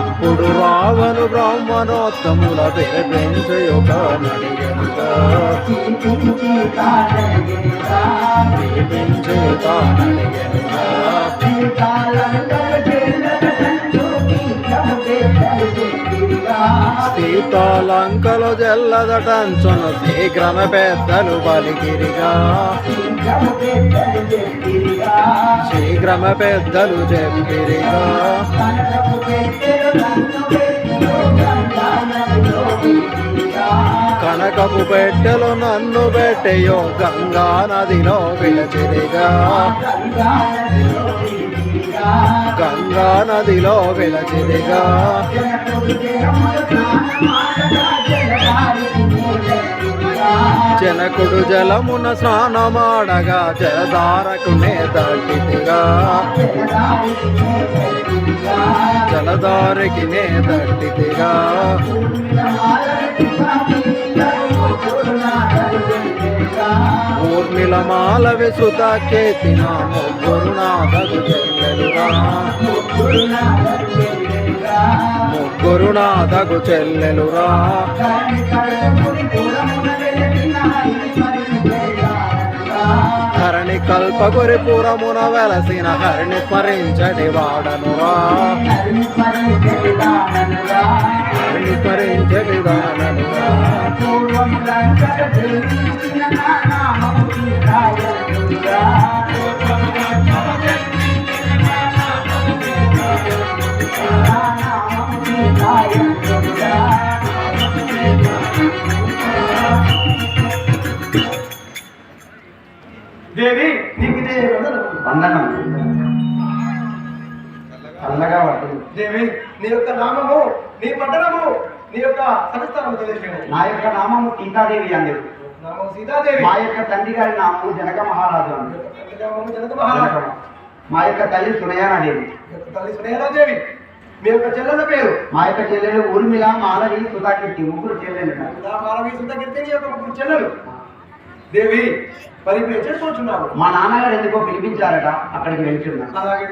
అప్పుడు రావను బ్రాహ్మణోత్తముల విరపించయుగ నడిగనుగా జల్లదటంచును శీఘ్రమ పెద్దలు బలిగిరిగా. శీఘ్రమ పెద్దలు చెప్పిరిగా. కనకపు పెట్టెలు నన్ను పెట్టెయో గంగా నదిలో విలచిరిగా గంగా నదిలో విలచిరిగా జనకుడు జలమున స్నానమాడగా జలధారకు నేతటిగా జలధారికి నేతటిగా ఊర్మిళ మాల విసుత కేతిన ముగ్గురు నాదగు చెల్లెలుగా ముగ్గురు నాదగు చెల్లెలురా. హరణి కల్పగురి పురమున వెలసిన హరిని స్మరించడి వాడనురా. హరిని స్మరించడి దాననురా దేవి వందనం చల్లగా పట్టు దేవి నీ యొక్క నామము నీ పట్టణము నీ యొక్క సంస్థానము తెలియజేయండి. నా యొక్క నామము సీతాదేవి అందరు నామం సీతాదేవి. మా యొక్క తండ్రి గారి నామము జనక మహారాజు అంది నామము జనక మహారాజు. మా యొక్క తల్లి సునయానాదేవి తల్లి సునేరాదేవి మీ యొక్క చెల్లెల పేరు. మా యొక్క చెల్లెలు ఊర్మిళ మాలవి సుధాకీర్తి ముగ్గురు చెల్లెలు. సుందరకీర్తి నీ యొక్క ముగ్గురు చెల్లెలు. దేవి మరి ఎక్కడ కూర్చున్నావు మా నాన్నగారు ఎందుకో పిలిపించారట అక్కడికి వెళ్తున్నా. అలాగే